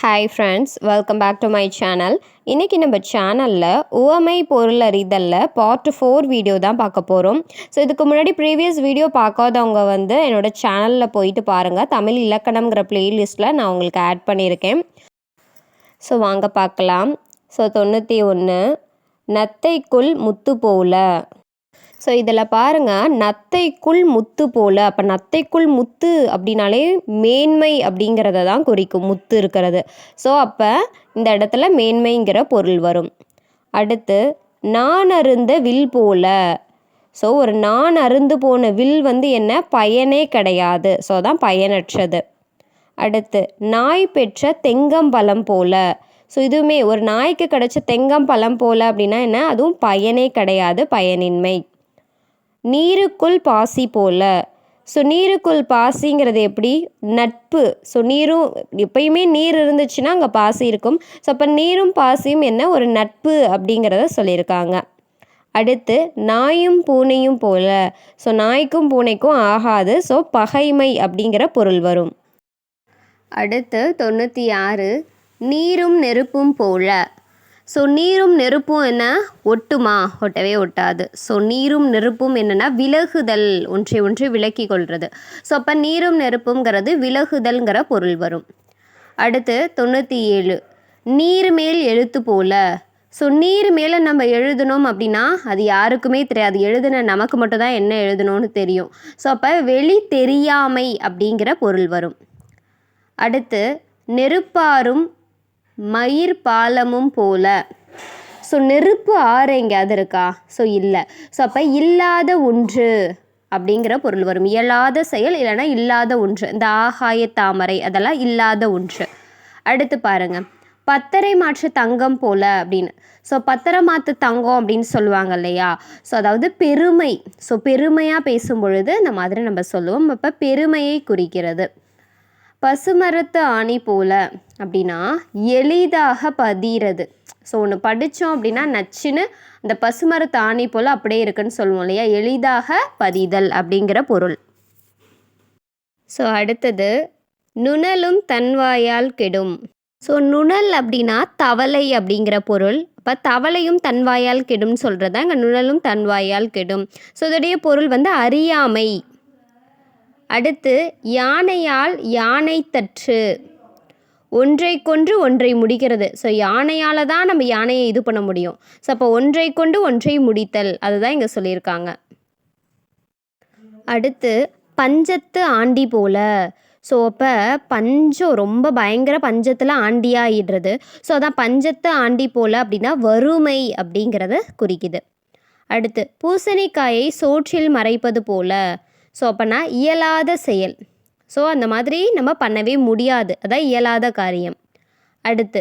Hi friends welcome back to my channel இன்றைக்கி நம்ம சேனலில் உவமை பொருள் அறிதலில் பார்ட் ஃபோர் வீடியோ தான் பார்க்க போகிறோம் ஸோ இதுக்கு முன்னாடி ப்ரீவியஸ் வீடியோ பார்க்காதவங்க வந்து என்னோடய சேனலில் போயிட்டு பாருங்கள் தமிழ் இலக்கணம்ங்கிற ப்ளேலிஸ்ட்டில் நான் உங்களுக்கு ஆட் பண்ணியிருக்கேன். ஸோ வாங்க பார்க்கலாம். ஸோ தொண்ணூற்றி ஒன்று நத்தைக்குள் முத்து போல. ஸோ இதில் பாருங்கள் நத்தைக்குள் முத்து போல். அப்போ நத்தைக்குள் முத்து அப்படின்னாலே மேன்மை அப்படிங்கிறத தான் குறிக்கும் முத்து இருக்கிறது. ஸோ அப்போ இந்த இடத்துல மேன்மைங்கிற பொருள் வரும். அடுத்து நான் அருந்த வில் போல. ஸோ ஒரு நான் அருந்து போன வில் வந்து என்ன? பயனே கிடையாது. ஸோ தான் பயனற்றது. அடுத்து நாய் பெற்ற தெங்கம்பழம் போல. ஸோ இதுவுமே ஒரு நாய்க்கு கிடைச்ச தெங்கம்பழம் போல அப்படின்னா என்ன? அதுவும் பயனே கிடையாது பயனின்மை. நீருக்குள் பாசி போல. ஸோ நீருக்குள் பாசிங்கிறது எப்படி? நட்பு. ஸோ நீரும் எப்பயுமே நீர் இருந்துச்சுன்னா அங்கே பாசி இருக்கும். ஸோ அப்போ நீரும் பாசியும் என்ன? ஒரு நட்பு அப்படிங்கிறத சொல்லியிருக்காங்க. அடுத்து நாயும் பூனையும் போல. ஸோ நாய்க்கும் பூனைக்கும் ஆகாது. ஸோ பகைமை அப்படிங்கிற பொருள் வரும். அடுத்து தொண்ணூற்றி ஆறு நீரும் நெருப்பும் போல. ஸோ நீரும் நெருப்பும் என்ன? ஒட்டுமா? ஒட்டவே ஒட்டாது. ஸோ நீரும் நெருப்பும் என்னென்னா விலகுதல் ஒன்றை ஒன்று விலக்கி கொள்வது ஸோ அப்போ நீரும் நெருப்புங்கிறது விலகுதல்ங்கிற பொருள் வரும். அடுத்து தொண்ணூற்றி ஏழு நீர் மேல் எழுத்து போல. ஸோ நீர் மேலே நம்ம எழுதணும் அப்படின்னா அது யாருக்குமே தெரியாது. எழுதுன நமக்கு மட்டும் தான் என்ன எழுதணும்னு தெரியும். ஸோ அப்போ வெளி தெரியாமை அப்படிங்கிற பொருள் வரும். அடுத்து நெருப்பாரும் மயிர் பாலமும் போல. ஸோ நெருப்பு ஆறு எங்கேயாவது இருக்கா? ஸோ இல்லை. ஸோ அப்போ இல்லாத ஒன்று அப்படிங்கிற பொருள் வரும். இயலாத செயல் இல்லைன்னா இல்லாத ஒன்று. இந்த ஆகாய தாமரை அதெல்லாம் இல்லாத ஒன்று. அடுத்து பாருங்கள் பத்தரை மாற்று தங்கம் போல அப்படின்னு. ஸோ பத்தரை மாற்று தங்கம் அப்படின்னு சொல்லுவாங்க இல்லையா? ஸோ அதாவது பெருமை. ஸோ பெருமையாக பேசும் பொழுது இந்த மாதிரி நம்ம சொல்லுவோம். அப்போ பெருமையை குறிக்கிறது. பசுமரத்து ஆணி போல அப்படின்னா எளிதாக பதிகிறது ஸோ ஒன்று படித்தோம் அப்படின்னா நச்சுன்னு அந்த பசுமரத்து ஆணி போல் அப்படியே இருக்குன்னு சொல்லுவோம் இல்லையா? எளிதாக பதிதல் அப்படிங்கிற பொருள். ஸோ அடுத்தது நுணலும் தன்வாயால் கெடும். ஸோ நுணல் அப்படின்னா தவளை அப்படிங்கிற பொருள். இப்போ தவளையும் தன்வாயால் கெடும்னு சொல்கிறது தான் அங்கே நுணலும் தன்வாயால் கெடும். ஸோ இதோடைய பொருள் வந்து அறியாமை. அடுத்து யானையால் யானை தற்று. ஒன்றை கொன்று ஒன்றை முடிக்கிறது. ஸோ யானையால் தான் நம்ம யானையை இது பண்ண முடியும். ஸோ அப்போ ஒன்றை கொண்டு ஒன்றை முடித்தல். அதுதான் இங்கே சொல்லியிருக்காங்க. அடுத்து பஞ்சத்து ஆண்டி போல. ஸோ அப்போ பஞ்சம் ரொம்ப பயங்கர பஞ்சத்தில் ஆண்டியாகிடுறது ஸோ அதான் பஞ்சத்து ஆண்டி போல் அப்படின்னா வறுமை அப்படிங்கிறத குறிக்குது. அடுத்து பூசணிக்காயை சோற்றில் மறைப்பது போல. ஸோ அப்போனா இயலாத செயல். ஸோ அந்த மாதிரி நம்ம பண்ணவே முடியாது. அதான் இயலாத காரியம். அடுத்து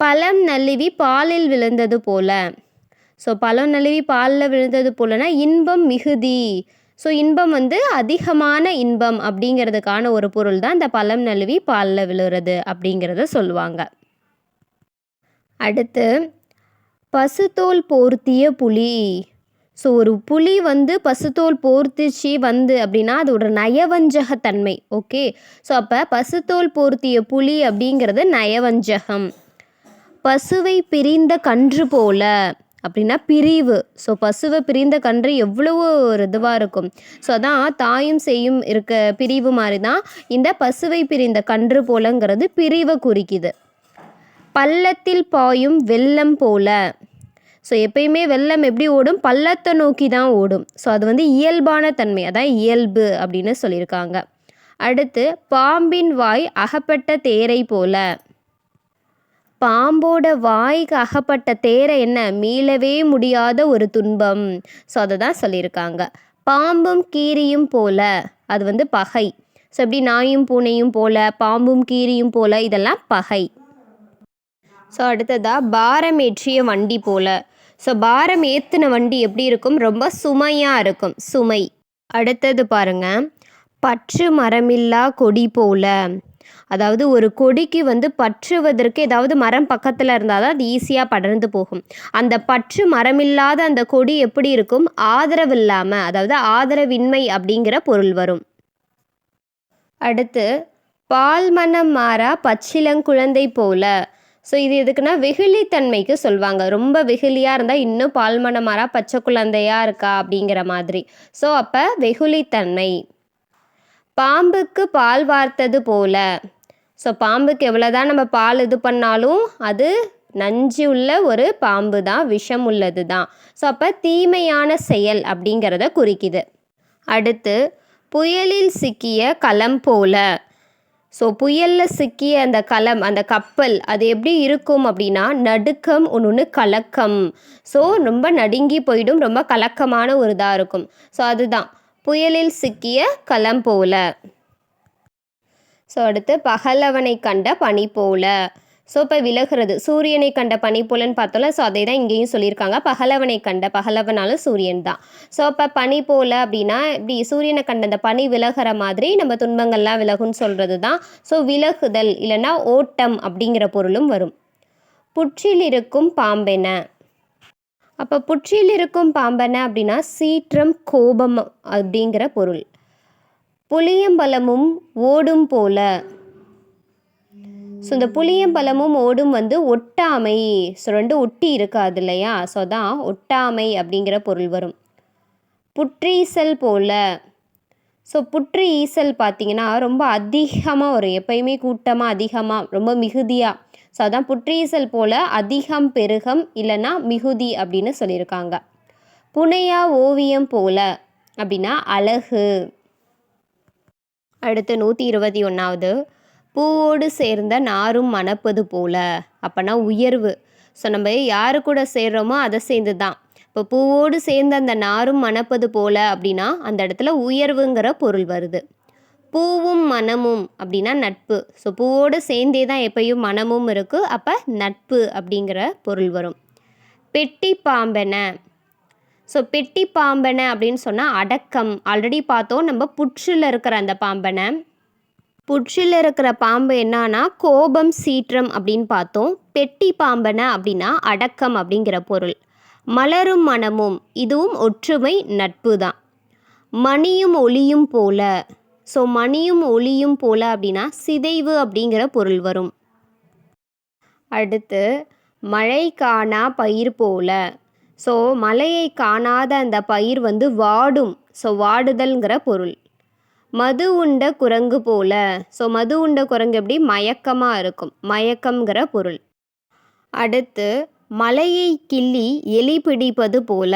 பழம் நழுவி பாலில் விழுந்தது போல. ஸோ பழம் நழுவி பாலில் விழுந்தது போலனா இன்பம் மிகுதி. ஸோ இன்பம் வந்து அதிகமான இன்பம் அப்படிங்கிறதுக்கான ஒரு பொருள் தான் இந்த பழம் நழுவி பாலில் விழுறது அப்படிங்கிறத சொல்லுவாங்க. அடுத்து பசுத்தோல் போர்த்திய புலி. ஸோ ஒரு புலி வந்து பசுத்தோல் போர்த்திச்சு வந்து அப்படின்னா அதோட நயவஞ்சகத்தன்மை. ஓகே ஸோ அப்போ பசுத்தோல் போர்த்திய புலி அப்படிங்கிறது நயவஞ்சகம். பசுவை பிரிந்த கன்று போல அப்படின்னா பிரிவு. ஸோ பசுவை பிரிந்த கன்று எவ்வளவு ஒரு இதுவாக இருக்கும். ஸோ அதான் தாயும் செய்யும் இருக்க பிரிவு மாதிரி தான் இந்த பசுவை பிரிந்த கன்று போலங்கிறது பிரிவை குறிக்குது. பள்ளத்தில் பாயும் வெள்ளம் போல. ஸோ எப்பயுமே வெள்ளம் எப்படி ஓடும்? பள்ளத்தை நோக்கி தான் ஓடும். ஸோ அது வந்து இயல்பான தன்மை. அதான் இயல்பு அப்படின்னு சொல்லியிருக்காங்க. அடுத்து பாம்பின் வாய் அகப்பட்ட தேரை போல. பாம்போட வாய்க்கு அகப்பட்ட தேரை என்ன? மீளவே முடியாத ஒரு துன்பம். ஸோ அதை தான் சொல்லியிருக்காங்க. பாம்பும் கீரியும் போல. அது வந்து பகை. ஸோ எப்படி நாயும் பூனையும் போல பாம்பும் கீரியும் போல இதெல்லாம் பகை. ஸோ அடுத்ததாக பாரமேற்றிய வண்டி போல. ஸோ பாரம் ஏற்றின வண்டி எப்படி இருக்கும்? ரொம்ப சுமையாக இருக்கும். சுமை. அடுத்தது பாருங்க. பற்று மரமில்லா கொடி போல. அதாவது ஒரு கொடிக்கு வந்து பற்றுவதற்கு ஏதாவது மரம் பக்கத்தில் இருந்தால் தான் அது ஈஸியாக படர்ந்து போகும். அந்த பற்று மரமில்லாத அந்த கொடி எப்படி இருக்கும்? ஆதரவு இல்லாமல் அதாவது ஆதரவின்மை அப்படிங்கிற பொருள் வரும். அடுத்து பால் மனம் மாறா பச்சிலங்குழந்தை போல. ஸோ இது எதுக்குன்னா வெகுளித்தன்மைக்கு சொல்லுவாங்க ரொம்ப வெகுளியாக இருந்தால் இன்னும் பால் பச்சை குழந்தையாக இருக்கா அப்படிங்கிற மாதிரி. ஸோ அப்போ வெகுளித்தன்மை. பாம்புக்கு பால் வார்த்தது போல. ஸோ பாம்புக்கு எவ்வளோதான் நம்ம பால் இது பண்ணாலும் அது நஞ்சு உள்ள ஒரு பாம்பு தான் விஷம் உள்ளது தான். ஸோ அப்போ தீமையான செயல் அப்படிங்கிறத குறிக்குது. அடுத்து புயலில் சிக்கிய களம் போல. ஸோ புயலில் சிக்கிய அந்த களம் அந்த கப்பல் அது எப்படி இருக்கும் அப்படின்னா நடுக்கம் ஒன்று கலக்கம். ஸோ ரொம்ப நடுங்கி போயிடும் ரொம்ப கலக்கமான ஒரு இதாக இருக்கும். ஸோ அதுதான். புயலில் சிக்கிய களம் போல. ஸோ அடுத்து பகலவனை கண்ட பனி போல. ஸோ இப்போ விலகிறது. சூரியனை கண்ட பனி போலன்னு பார்த்தோம்ல ஸோ அதை தான் இங்கேயும் சொல்லியிருக்காங்க. பகலவனை கண்ட பகலவனாலும் சூரியன் தான். ஸோ இப்போ பனி போல அப்படின்னா இப்படி சூரியனை கண்ட அந்த பனி விலகிற மாதிரி நம்ம துன்பங்கள்லாம் விலகுன்னு சொல்கிறது தான் ஸோ விலகுதல் இல்லைன்னா ஓட்டம் அப்படிங்கிற பொருளும் வரும். புற்றில் இருக்கும் பாம்பென அப்போ புற்றில் இருக்கும் பாம்பென அப்படின்னா சீற்றம் கோபம் அப்படிங்கிற பொருள். புளியம்பலமும் ஓடும் போல. ஸோ இந்த புளியம்பழமும் ஓடும் வந்து ஒட்டாமை. ஸோ ஒட்டி இருக்காது இல்லையா? ஸோ தான் ஒட்டாமை அப்படிங்கிற பொருள் வரும். புற்றீசல் போல். ஸோ புற்று ஈசல் பார்த்தீங்கன்னா ரொம்ப அதிகமாக வரும். எப்பயுமே கூட்டமாக அதிகமாக ரொம்ப மிகுதியாக ஸோ அதான் புற்றீசல் போல் அதிகம் பெருகம் இல்லைன்னா மிகுதி அப்படின்னு சொல்லியிருக்காங்க. புனையா ஓவியம் போல அப்படின்னா அழகு. அடுத்து நூற்றி இருபத்தி ஒன்றாவது பூவோடு சேர்ந்த நாரும் மணப்பது போல. அப்போனா உயர்வு. ஸோ நம்ம யாரு கூட சேர்றோமோ அதை சேர்ந்து தான் இப்போ பூவோடு சேர்ந்த அந்த நாரும் மணப்பது போல அப்படின்னா அந்த இடத்துல உயர்வுங்கிற பொருள் வருது. பூவும் மனமும் அப்படின்னா நட்பு. ஸோ பூவோடு சேர்ந்தே தான் எப்பயும் மனமும் இருக்குது அப்போ நட்பு அப்படிங்கிற பொருள் வரும். பெட்டி பாம்பென. ஸோ பெட்டி பாம்பனை அப்படின்னு சொன்னால் அடக்கம். ஆல்ரெடி பார்த்தோம் நம்ம புற்றில் இருக்கிற அந்த பாம்பனை. புற்றில் இருக்கிற பாம்பு என்னன்னா கோபம் சீற்றம் அப்படின்னு பார்த்தோம். பெட்டி பாம்பனை அப்படின்னா அடக்கம் அப்படிங்கிற பொருள். மலரும் மனமும் இதுவும் ஒற்றுமை நட்பு தான். மணியும் ஒளியும் போல. ஸோ மணியும் ஒளியும் போல அப்படின்னா சிதைவு அப்படிங்கிற பொருள் வரும். அடுத்து மழை காணா பயிர் போல. ஸோ மழையை காணாத அந்த பயிர் வந்து வாடும். ஸோ வாடுதல்ங்கிற பொருள். மது உண்ட குரங்கு போல. ஸோ மது உண்ட குரங்கு எப்படி? மயக்கமாக இருக்கும். மயக்கம்ங்கிற பொருள். அடுத்து மலையை கிள்ளி எலி பிடிப்பது போல.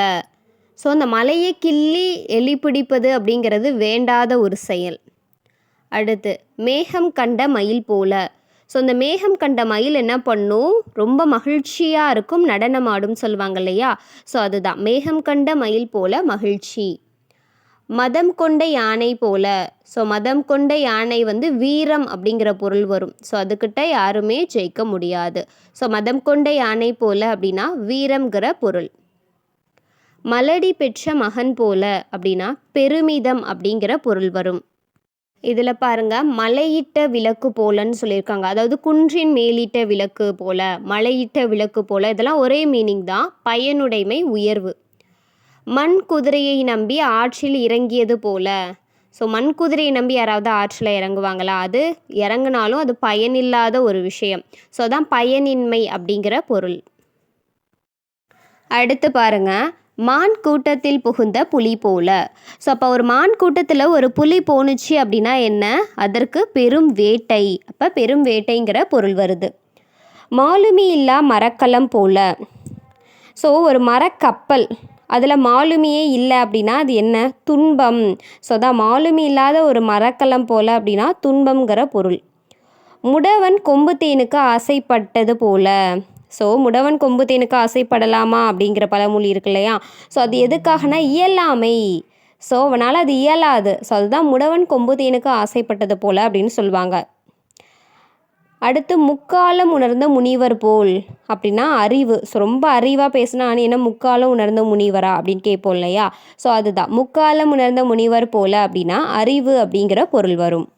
ஸோ அந்த மலையை கிள்ளி எலி பிடிப்பது அப்படிங்கிறது வேண்டாத ஒரு செயல். அடுத்து மேகம் கண்ட மயில் போல. ஸோ இந்த மேகம் கண்ட மயில் என்ன பண்ணும்? ரொம்ப மகிழ்ச்சியாக இருக்கும். நடனமாடும் சொல்லுவாங்க இல்லையா? ஸோ அதுதான். மேகம் கண்ட மயில் போல மகிழ்ச்சி. மதம் கொண்ட யானை போல. ஸோ மதம் கொண்ட யானை வந்து வீரம் அப்படிங்கிற பொருள் வரும். ஸோ அதுக்கிட்ட யாருமே ஜெயிக்க முடியாது. ஸோ மதம் கொண்ட யானை போல அப்படின்னா வீரம்ங்கிற பொருள். மலடி பெற்ற மகன் போல அப்படின்னா பெருமிதம் அப்படிங்கிற பொருள் வரும். இதில் பாருங்க மலையிட்ட விளக்கு போலன்னு சொல்லியிருக்காங்க. அதாவது குன்றின் மேலிட்ட விளக்கு போல மலையிட்ட விளக்கு போல இதெல்லாம் ஒரே மீனிங் தான். பயனுடைமை உயர்வு. மண் குதிரையை நம்பி ஆற்றில் இறங்கியது போல. ஸோ மண் குதிரையை நம்பி யாராவது ஆற்றில் இறங்குவாங்களா? அது இறங்குனாலும் அது பயனில்லாத ஒரு விஷயம். ஸோ அதான் பயனின்மை அப்படிங்கிற பொருள். அடுத்து பாருங்க. மான் கூட்டத்தில் புகுந்த புலி போல. ஸோ அப்போ ஒரு மான் கூட்டத்தில் ஒரு புலி போணுச்சு அப்படின்னா என்ன? அதற்கு பெரும் வேட்டை. அப்போ பெரும் வேட்டைங்கிற பொருள் வருது. மாலுமி இல்லா மரக்கலம் போல. ஸோ ஒரு மரக்கப்பல். அதில் மாலுமியே இல்லை அப்படின்னா அது என்ன? துன்பம். ஸோ தான் மாலுமி இல்லாத ஒரு மரக்கலம் போல் அப்படின்னா துன்பங்கிற பொருள். முடவன் கொம்பு தேனுக்கு ஆசைப்பட்டது போல. ஸோ முடவன் கொம்பு தேனுக்கு ஆசைப்படலாமா அப்படிங்கிற பழமொழி இருக்கு இல்லையா? ஸோ அது எதுக்காகனா இயலாமை. ஸோ அவனால் அது இயலாது. ஸோ அதுதான் முடவன் கொம்பு தேனுக்கு ஆசைப்பட்டது போல் அப்படின்னு சொல்லுவாங்க. அடுத்து முக்காலம் உணர்ந்த முனிவர் போல். அப்படின்னா அறிவு. ஸோ ரொம்ப அறிவாக பேசினா நீ என்ன முக்காலம் உணர்ந்த முனிவரா அப்படின்னு கேட்போம் இல்லையா? ஸோ அதுதான். முக்காலம் உணர்ந்த முனிவர் போல அப்படின்னா அறிவு அப்படிங்கிற பொருள் வரும்.